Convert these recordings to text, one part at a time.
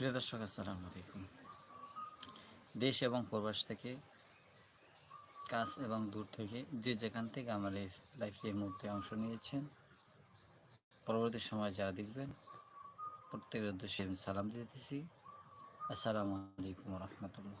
প্রিয় দর্শক, আসসালামু আলাইকুম। দেশ এবং প্রবাস থেকে কাজ এবং দূর থেকে যে যেখান থেকে আমার এই এই মুহূর্তে অংশ নিয়েছেন, পরবর্তী সময় যারা দেখবেন, প্রত্যেকের উদ্দেশ্যে আমি সালাম দিতেছি আসসালামু আলাইকুম রহমতুল্লাহ।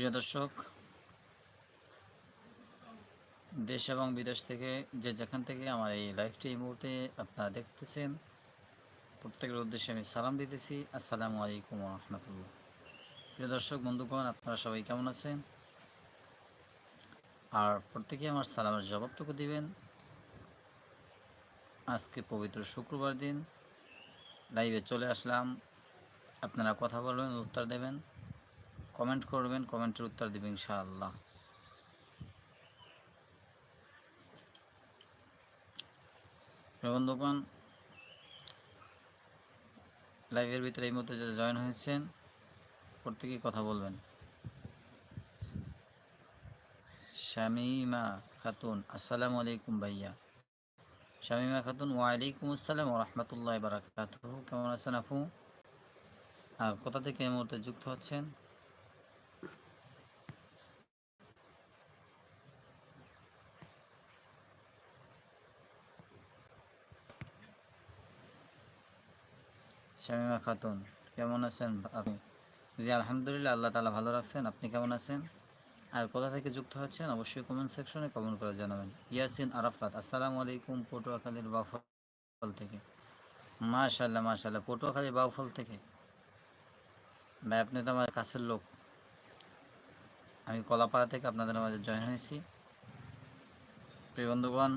প্রিয় দর্শক, দেশ এবং বিদেশ থেকে যে যেখান থেকে আমার এই লাইভটি এই মুহূর্তে আপনারা দেখতেছেন, প্রত্যেকের উদ্দেশ্যে আমি সালাম দিতেছি। আসসালামু আলাইকুম রহমতুল্লাহ। প্রিয় দর্শক, বন্ধুগণ, আপনারা সবাই কেমন আছেন? আর প্রত্যেকে আমার সালামের জবাবটুকু দিবেন। আজকে পবিত্র শুক্রবার দিন। লাইভে চলে আসলাম। আপনারা কথা বলবেন, উত্তর দেবেন। কমেন্ট করবেন, কমেন্টের উত্তর দেবেন ইনশাআল্লাহ। বন্ধুগণ, লাইভের ভিতরে এই মুহূর্তে যারা জয়েন হয়েছেন, প্রত্যেকেই কথা বলবেন। শামিমা খাতুন, আসসালামু আলাইকুম ভাইয়া। শামিমা খাতুন, ওয়ালাইকুম আসসালাম রহমতুল্লাহ বারাকাত কেমন আছেন আপু? আর কোথা থেকে এই মুহূর্তে যুক্ত হচ্ছেন? শামিমা খাতুন, কেমন আছেন আপনি? জি, আলহামদুলিল্লাহ, আল্লাহ তালা ভালো রাখছেন। আপনি কেমন আছেন? আর কোথা থেকে যুক্ত হচ্ছেন অবশ্যই কমেন্ট সেকশনে কমেন্ট করে জানাবেন। ইয়াসিন আরাফাত আসসালামু আলাইকুম পটুয়াখালীর বাউফল থেকে। মাশাল্লাহ মাশাল্লাহ পটুয়াখালী বাউফল থেকে। ভাই, আপনি তো আমার কাছের লোক। আমি কলাপাড়া থেকে আপনাদের মাঝে জয়েন হয়েছি। প্রিয় বন্ধুগণ,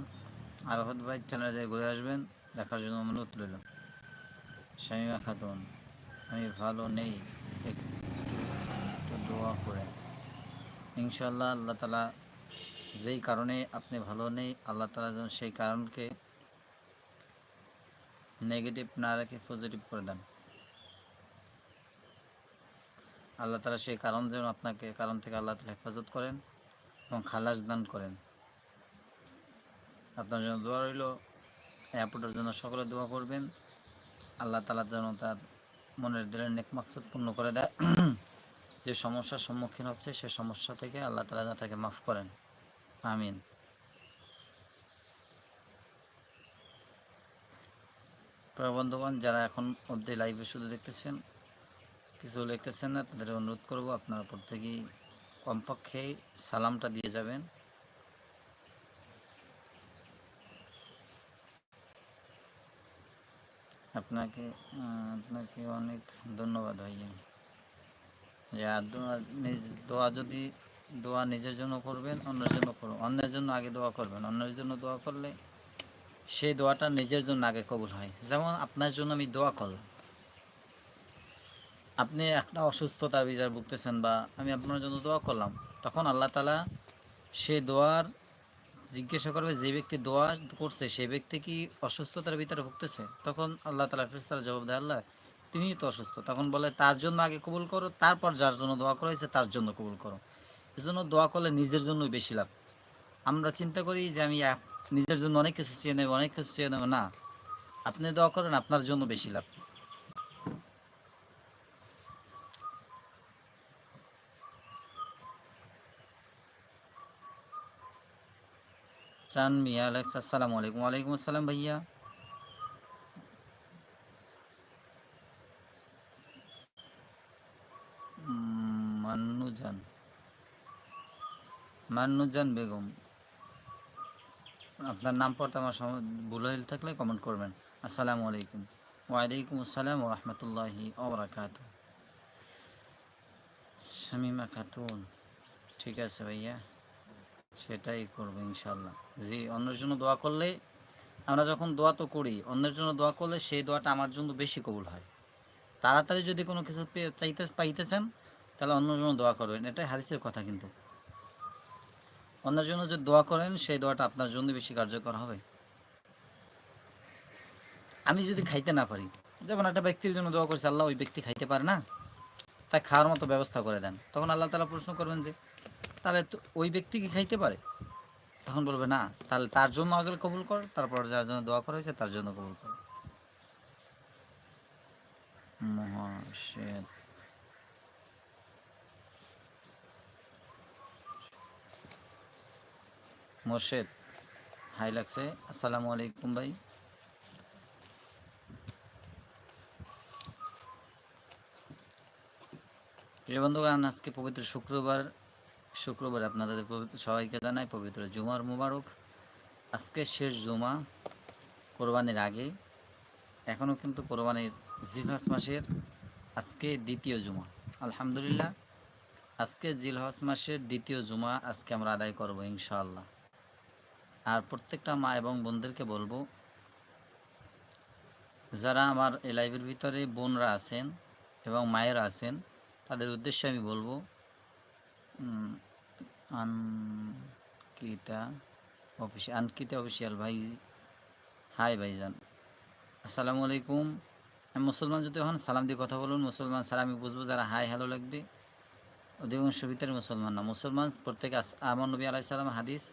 আরাফাত ভাই চ্যানেলে যাই ঘুরে আসবেন, দেখার জন্য অনুরোধ রইল। শামিমা খাতুন, আমি ভালো নেই, একটু দোয়া করে ইনশাল্লাহ আল্লাহ তালা যেই কারণে আপনি ভালো নেই, আল্লাহ তালা যেন সেই কারণকে নেগেটিভ না রেখে পজিটিভ করে দেন। আল্লাহ তালা সেই কারণ যেন আপনাকে, কারণ থেকে আল্লাহ তালা হেফাজত করেন এবং খালাস দান করেন। আপনার জন্য দোয়া রইল এয়ারপোর্টের জন্য সকলে দোয়া করবেন। আল্লাহ তালা যেন তার মনের দিলের নেক মাকসুদ পূর্ণ করে দেয়। যে সমস্যার সম্মুখীন হচ্ছে, সে সমস্যা থেকে আল্লাহ তালা যেন তাকে মাফ করেন। আমিন। বন্ধুগণ, যারা এখন অবধি লাইভে শুধু দেখতেছেন, কিছু লিখতেছেন না, তাদের অনুরোধ করব আপনারা প্রত্যেকেই কমপক্ষে সালামটা দিয়ে যাবেন। আপনাকে আপনাকে অনেক ধন্যবাদ ভাইয়া। যে নিজ দোয়া যদি, দোয়া নিজের জন্য করবেন, অন্যের জন্য করবেন অন্যের জন্য আগে দোয়া করবেন। অন্যের জন্য দোয়া করলে সেই দোয়াটা নিজের জন্য আগে কবুল হয়। যেমন আপনার জন্য আমি দোয়া করলাম। আপনি একটা অসুস্থতার বিচার ভুগতেছেন বা আমি আপনার জন্য দোয়া করলাম, তখন আল্লাহ তালা সেই দোয়ার জিজ্ঞাসা করবে যে ব্যক্তি দোয়া করছে সেই ব্যক্তি কি অসুস্থতার ভিতরে ভুগতেছে? তখন আল্লাহ তালা ফেরেশতারা জবাব দেয়, আল্লাহ, তিনি তো অসুস্থ। তখন বলে, তার জন্য আগে কবুল করো, তারপর যার জন্য দোয়া করা হয়েছে, তার জন্য কবুল করো। এজন্য দোয়া করলে নিজের জন্যই বেশি লাভ। আমরা চিন্তা করি যে আমি নিজের জন্য অনেক কিছু চেয়ে নেব, অনেক কিছু চেয়ে নেব। না, আপনি দোয়া করেন, আপনার জন্য বেশি লাভ। চান মিয়া আলেক্স আসসালামু আলাইকুম। ওয়ালাইকুম আসসালাম ভাইয়া। মান্নুজান। মান্নুজান বেগম। আপনার নাম পড়তে আমার ভুল হয়ে থাকলে কমেন্ট করবেন। আসসালামু আলাইকুম। ওয়ালাইকুম আসসালাম রহমতুল্লাহি ওবরাকাত শামিমা খাতুন। ঠিক আছে ভাইয়া। সেটাই করব ইনশাল্লাহ। জি, অন্যের জন্য দোয়া করলে, আমরা যখন দোয়া তো করি, অন্যের জন্য দোয়া করলে সেই দোয়াটা আমার জন্য বেশি কবুল হয়। তাড়াতাড়ি যদি কোনো কিছু চাইতে, পাইতেছেন, তাহলে অন্যের জন্য দোয়া করবেন। এটাই হাদিসের কথা কিন্তু। অন্যের জন্য যদি দোয়া করেন, সেই দোয়াটা আপনার জন্য বেশি কার্যকর হবে। আমি যদি খাইতে না পারি যেমন একটা ব্যক্তির জন্য দোয়া করছে, আল্লাহ ওই ব্যক্তি খাইতে পারে না, তাই খাওয়ার মতো ব্যবস্থা করে দেন। তখন আল্লাহ তালা প্রশ্ন করবেন যে তাহলে ওই ব্যক্তি কি খাইতে পারে? তখন বলবে, না, তাহলে তার জন্য আগে কবুল কর, তারপর যার জন্য দোয়া করা হয়েছে তার জন্য কবুল কর। মহাশেদ মোর্শেদ, হাই লাগছে। আসসালামু আলাইকুম ভাই। প্রিয় বন্ধুগণ, আজকে পবিত্র শুক্রবার। শুক্রবার আপনাদের সবাইকে জানাই পবিত্র জুমার মুবারক। আজকে শেষ জুমা, কোরবানির আগে। এখনও কিন্তু কোরবানির জিলহজ মাসের আজকে দ্বিতীয় জুমা। আলহামদুলিল্লাহ, আজকে জিলহজ মাসের দ্বিতীয় জুমা আজকে আমরা আদায় করব ইনশাআল্লাহ। আর প্রত্যেকটা মা এবং বোনদেরকে বলব, যারা আমার এই লাইভের ভিতরে বোনরা আছেন এবং মায়েরা আছেন, তাদের উদ্দেশ্যে আমি বলব আনকিতা অফিস আনকিতা অফিসিয়াল ভাই হাই ভাইজান। আসসালামু আলাইকুম। মুসলমান যদি হন, সালাম দিয়ে কথা বলুন। মুসলমান স্যার আমি বুঝব যারা হাই হ্যালো লাগবে। অধিকাংশ ভিতরে মুসলমান না। মুসলমান প্রত্যেকে আমার নবী আলাই সালাম হাদিস,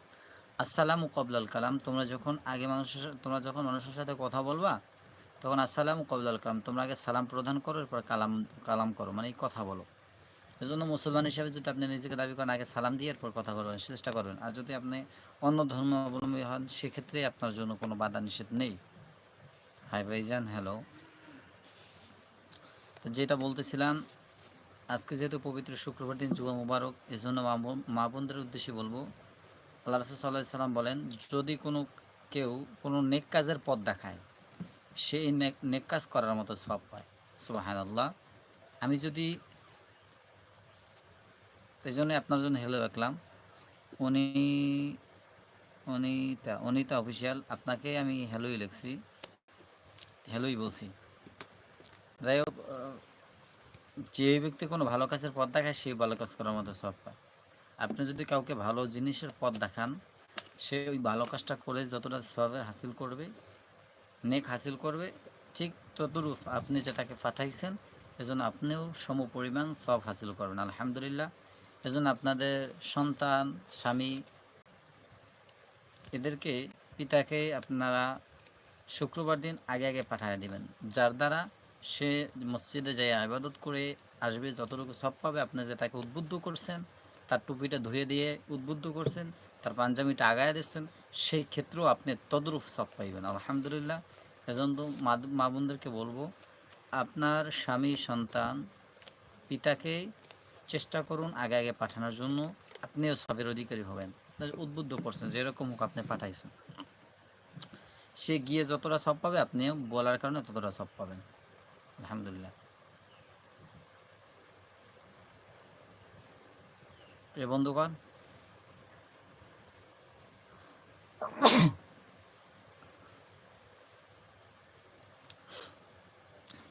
আসসালামু কবলাল কালাম। তোমরা যখন আগে মানুষের তোমরা যখন মানুষের সাথে কথা বলবা, তখন আসসালামু কবলাল কালাম। তোমরা আগে সালাম প্রদান করো, এরপর কালাম কালাম করো। মানে কথা বলো। এজন্য মুসলমান হিসাবে যদি আপনি নিজেকে দাবি করেন, আগে সালাম দিয়ে এরপর কথা বলবেন, চেষ্টা করবেন। আর যদি আপনি অন্য ধর্ম অবলম্বী হন সেক্ষেত্রে আপনার জন্য কোনো বাধা নিষেধ নেই। হাই ভাইজান, হ্যালো। তো যেটা বলতেছিলাম, আজকে যেহেতু পবিত্র শুক্রবার দিন যুব মুবারক এই জন্য মা বোনদের উদ্দেশ্যে বলব, আল্লাহ রসুল সাল্লাহ সাল্লাম বলেন, যদি কোনো কেউ কোনো নেক কাজের পথ দেখায়, সে এই নেক নেক কাজ করার মতো সব পায়। আল্লাহ আমি যদি এই জন্য আপনার জন্য হেলো রাখলাম। উনি অনিতা অনিতা অফিসিয়াল আপনাকে আমি হ্যালোই লিখছি। হ্যালোই বলছি। যাই হোক যে ব্যক্তি কোনো ভালো কাজের পথ দেখায় সেই ভালো কাজ করার মতো সব পায়। আপনি যদি কাউকে ভালো জিনিসের পথ দেখান, সে ওই ভালো কাজটা করে যতটা সবের হাসিল করবে, নেক হাসিল করবে, ঠিক ততরূপ আপনি যে তাকে পাঠাইছেন, এজন্য আপনিও সম পরিমাণ সব হাসিল করবেন। আলহামদুলিল্লাহ। এজন্য আপনাদের সন্তান, স্বামী এদেরকে পিতাকে আপনারা শুক্রবার দিন আগে আগে পাঠিয়ে দিবেন। যার দ্বারা সে মসজিদে যাই আবাদত করে আসবে, যতটুকু সব পাবে। আপনি যে তাকে উদ্বুদ্ধ করছেন, তার টুপিটা ধুয়ে দিয়ে উদ্বুদ্ধ করছেন, তার পাঞ্জাবিটা আগায় দিচ্ছেন, সেই ক্ষেত্রেও আপনি তদরূপ সব পাইবেন। আলহামদুলিল্লাহ, এজন্য মা- মা বোনদেরকে বলব, আপনার স্বামী, সন্তান, পিতাকে চেষ্টা করুন আগে আগে পাঠানোর জন্য। আপনিও সবের অধিকারী হবেন। উদ্বুদ্ধ করছেন, যেরকম হোক আপনি পাঠাইছেন। সে গিয়ে যতটা সব পাবে, আপনিও বলার কারণে ততটা সব পাবেন। আলহামদুলিল্লাহ। বন্ধুগণ,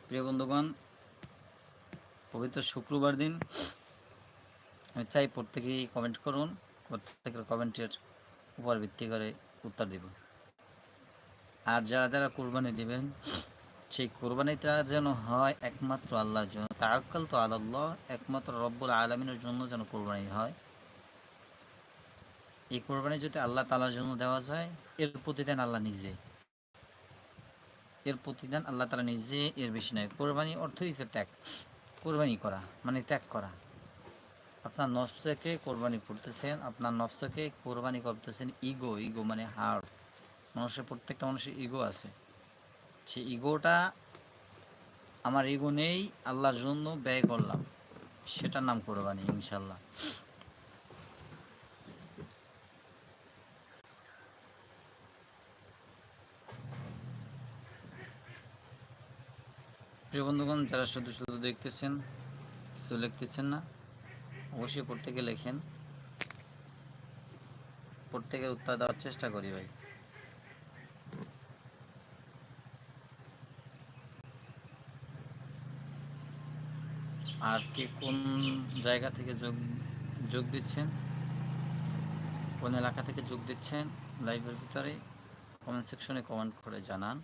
প্রিয় বন্ধুগণ, পবিত্র শুক্রবার দিন আমি চাই প্রত্যেকেই কমেন্ট করুন, প্রত্যেকের কমেন্টের উপর ভিত্তি করে উত্তর দেব। আর যারা যারা কোরবানি দিবেন, সেই কোরবানিটা যেন হয় একমাত্র আল্লাহর জন্য। তাকাল তো আল্লাহ, একমাত্র রব্বুল আলমিনের জন্য যেন কোরবানি হয়। এই কোরবানি যদি আল্লাহ তালার জন্য দেওয়া যায়, এর প্রতিদান আল্লাহ নিজে। এর প্রতিদান আল্লাহ তালা নিজে, এর বেশি নয়। কোরবানি অর্থ হিসেবে ত্যাগ। কোরবানি করা মানে ত্যাগ করা। আপনার নফসকে কোরবানি করতেছেন, আপনার নফসকে কোরবানি করতেছেন ইগো ইগো মানে হার্ট মানুষের প্রত্যেকটা মানুষের ইগো আছে। সেই ইগোটা আমার ইগো নেই, আল্লাহর জন্য ব্যয় করলাম। সেটার নাম কোরবানি ইনশাল্লাহ প্রিয় বন্ধুগণ, যারা শুধু শুধু দেখতেছেন, কিছু লিখতেছেন না অবশ্যই প্রত্যেকে লেখেন। প্রত্যেকের উত্তর দেওয়ার চেষ্টা করি ভাই। আর কে কোন জায়গা থেকে যোগ যোগ দিচ্ছেন? কোন এলাকা থেকে যোগ দিচ্ছেন? লাইভের ভিতরে কমেন্ট সেকশনে কমেন্ট করে জানান।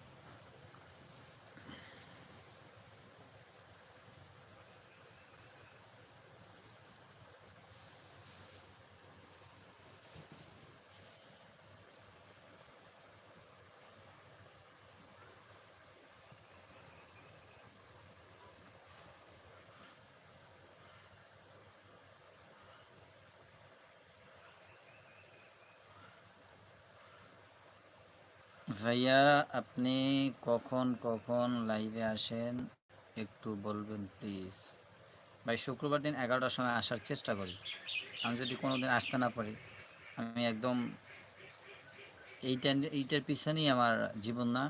ভাইয়া, আপনি কখন কখন লাইভে আসেন? একটু বলবেন প্লিজ ভাই, শুক্রবার দিন এগারোটার সময় আসার চেষ্টা করি। আমি যদি কোনো দিন আসতে না পারি, আমি একদম এইটা, এইটার পিছনেই আমার জীবন না।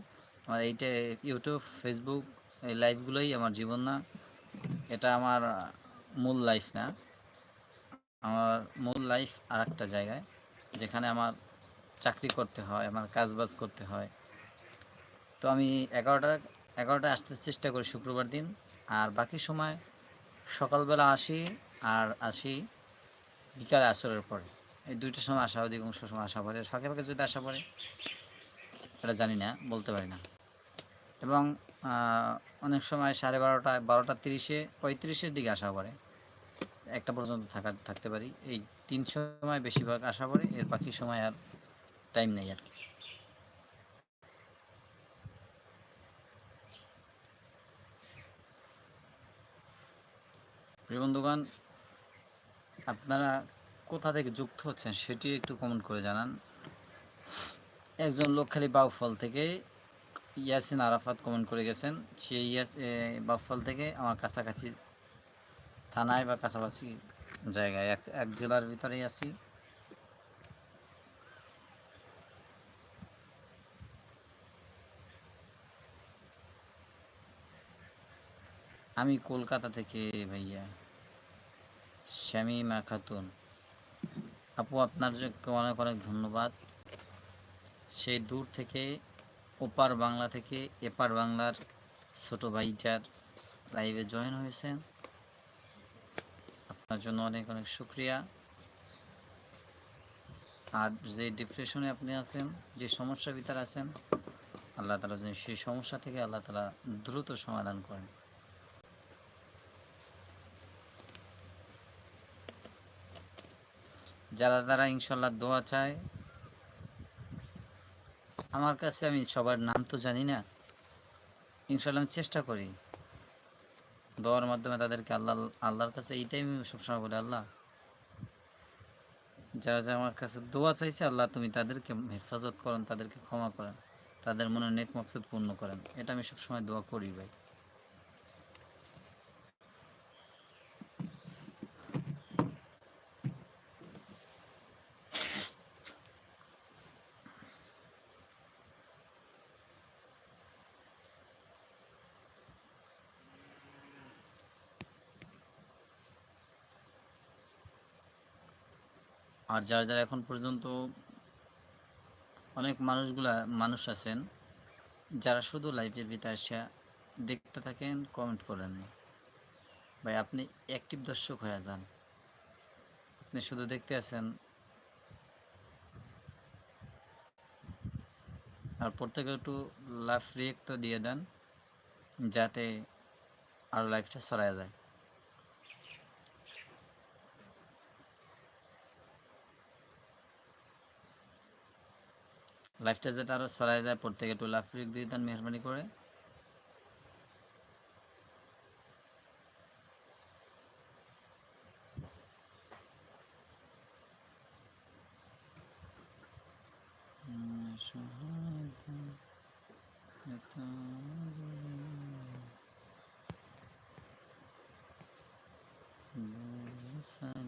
আমার এইটা ইউটিউব ফেসবুক এই লাইভগুলোই আমার জীবন না। এটা আমার মূল লাইফ না। আমার মূল লাইফ আর একটা জায়গায়, যেখানে আমার চাকরি করতে হয়, আমার কাজ বাজ করতে হয়। তো আমি এগারোটা, এগারোটায় আসতে চেষ্টা করি শুক্রবার দিন। আর বাকি সময় সকালবেলা আসি আর আসি বিকালে আসরের পরে। এই দুইটার সময় আসা অধিকাংশ সময় আসা পড়ে। ফাঁকে ফাঁকে যদি আসা পড়ে, এটা জানি না, বলতে পারি না। এবং অনেক সময় সাড়ে বারোটা বারোটা তিরিশে, পঁয়ত্রিশের দিকে আসা পড়ে। একটা পর্যন্ত থাকা, থাকতে পারি। এই তিন সময় বেশিরভাগ আসা পড়ে, এর বাকি সময় আর টাইম নেই আর কি। প্রিয় বন্ধুগণ, আপনারা কোথা থেকে যুক্ত হচ্ছেন সেটি একটু কমেন্ট করে জানান। একজন লোক খালি বাউফল থেকে ইয়াসিন আরাফাত কমেন্ট করে গেছেন। সেই ইয়াস বাউফল থেকে আমার কাছাকাছি থানায় বা কাছাকাছি জায়গায়, এক এক জেলার ভিতরেই আছি। আমি কলকাতা থেকে ভাইয়া। শ্যামিমা খাতুন। আপু, আপনার অনেক অনেক ধন্যবাদ। সেই দূর থেকে, ওপার বাংলা থেকে, এপার বাংলার ছোট ভাইটার লাইভে জয়েন হয়েছেন। আপনার জন্য অনেক অনেক শুক্রিয়া। আর যে ডিপ্রেশনে আপনি আছেন, যে সমস্যার ভিতরে আছেন, আল্লাহ তালা সেই সমস্যা থেকে আল্লাহ তালা দ্রুত সমাধান করেন। যারা তারা ইনশাল্লাহ দোয়া চায়। আমার কাছে আমি সবার নাম তো জানি না। ইনশাল্লাহ আমি চেষ্টা করি। দোয়ার মাধ্যমে তাদেরকে আল্লাহ, আল্লাহর কাছে এইটাই আমি সবসময় বলি, আল্লাহ, যারা যারা আমার কাছে দোয়া চাইছে, আল্লাহ তুমি তাদেরকে হেফাজত করেন, তাদেরকে ক্ষমা করেন, তাদের মনে নেক মকসুদ পূর্ণ করেন। এটা আমি সবসময় দোয়া করি ভাই। আর যারা যারা এখন পর্যন্ত অনেক মানুষগুলা, মানুষ আছেন, যারা শুধু লাইভের ভিতরে এসে দেখতে থাকেন কমেন্ট করেন না। ভাই, আপনি অ্যাক্টিভ দর্শক হয়ে যান। আপনি শুধু দেখতে আছেন। আর প্রত্যেকে একটু লাভ রিয়েক্টটা দিয়ে দেন, যাতে আরও লাইফটা সরাই যায়। লাইফটা যাতে আরও ছড়ায় যায় প্রত্যেকে একটু লাভ দিয়ে দেন মেহরবানি করে। সালাম